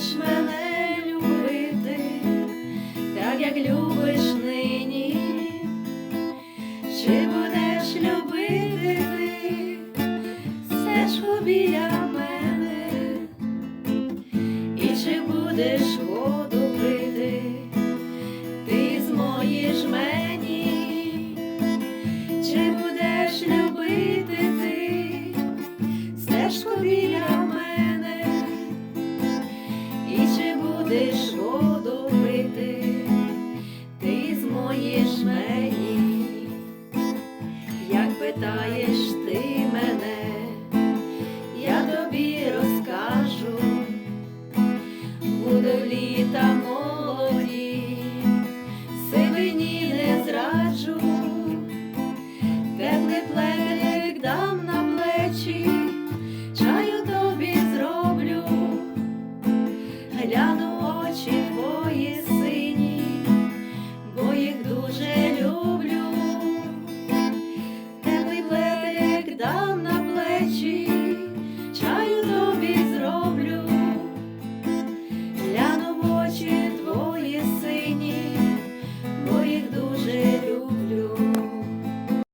будеш мене любити, так як любиш нині, чи будеш любити ти? Все ж біля мене, і чи будеш воду пити, ти ж мені, чи будеш любити ти? Стежку біля. будеш воду пити, ти змоїш мені, як питаєш ти мене, я тобі розкажу, буду літа молоді, сивині не зраджу, тепле плече.